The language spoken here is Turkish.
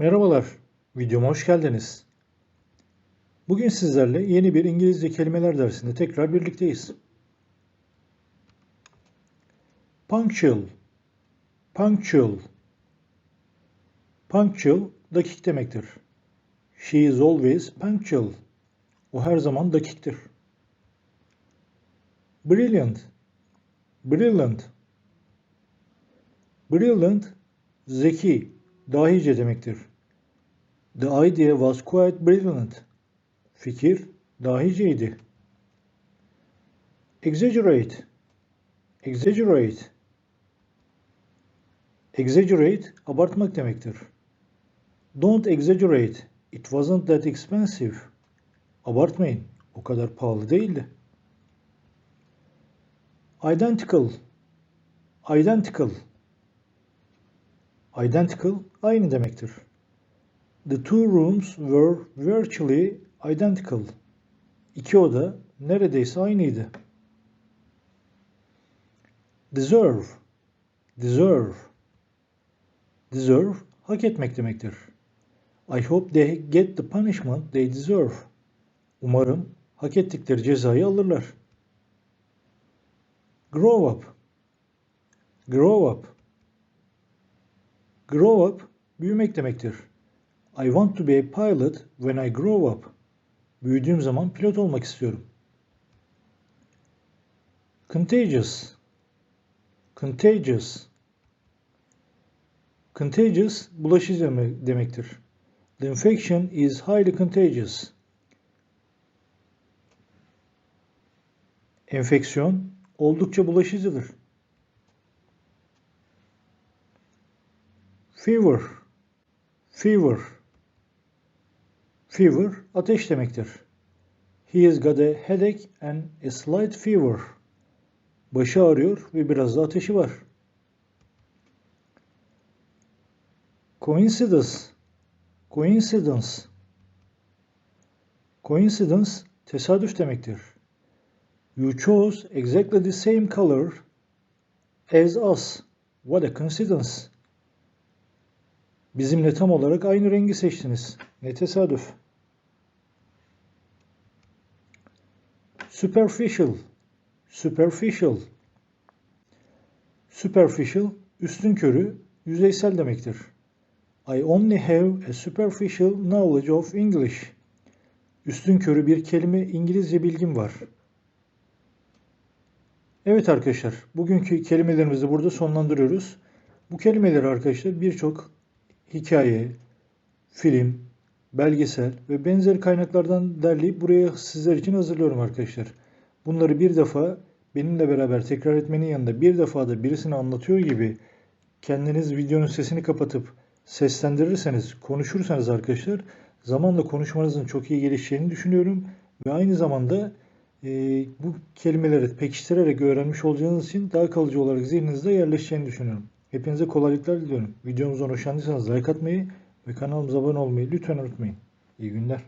Merhabalar, videoma hoş geldiniz. Bugün sizlerle yeni bir İngilizce kelimeler dersinde tekrar birlikteyiz. Punctual, punctual, punctual dakik demektir. She is always punctual. O her zaman dakiktir. Brilliant, brilliant, brilliant, zeki, dahice demektir. The idea was quite brilliant. Fikir dahiceydi. Exaggerate. Exaggerate. Exaggerate abartmak demektir. Don't exaggerate. It wasn't that expensive. Abartmayın. O kadar pahalı değildi. Identical. Identical. Identical aynı demektir. The two rooms were virtually identical. İki oda neredeyse aynıydı. Deserve. Deserve. Deserve hak etmek demektir. I hope they get the punishment they deserve. Umarım hak ettikleri cezayı alırlar. Grow up. Grow up. Grow up büyümek demektir. I want to be a pilot when I grow up. Büyüdüğüm zaman pilot olmak istiyorum. Contagious. Contagious. Contagious bulaşıcı demek- demektir. The infection is highly contagious. Enfeksiyon oldukça bulaşıcıdır. Fever. Fever. Fever ateş demektir. He has got a headache and a slight fever. Başı ağrıyor ve biraz da ateşi var. Coincidence. Coincidence. Coincidence tesadüf demektir. You chose exactly the same color as us. What a coincidence. Bizimle tam olarak aynı rengi seçtiniz. Ne tesadüf. Superficial. Superficial. Superficial, üstün körü, yüzeysel demektir. I only have a superficial knowledge of English. Üstün körü bir kelime İngilizce bilgim var. Evet arkadaşlar, bugünkü kelimelerimizi burada sonlandırıyoruz. Bu kelimeleri arkadaşlar birçok hikaye, film, belgesel ve benzeri kaynaklardan derleyip buraya sizler için hazırlıyorum arkadaşlar. Bunları bir defa benimle beraber tekrar etmenin yanında bir defa da birisine anlatıyor gibi kendiniz videonun sesini kapatıp seslendirirseniz, konuşursanız arkadaşlar zamanla konuşmanızın çok iyi gelişeceğini düşünüyorum ve aynı zamanda e, bu kelimeleri pekiştirerek öğrenmiş olacağınız için daha kalıcı olarak zihninizde yerleşeceğini düşünüyorum. Hepinize kolaylıklar diliyorum. Videomuzdan hoşlandıysanız like atmayı ve kanalımıza abone olmayı lütfen unutmayın. İyi günler.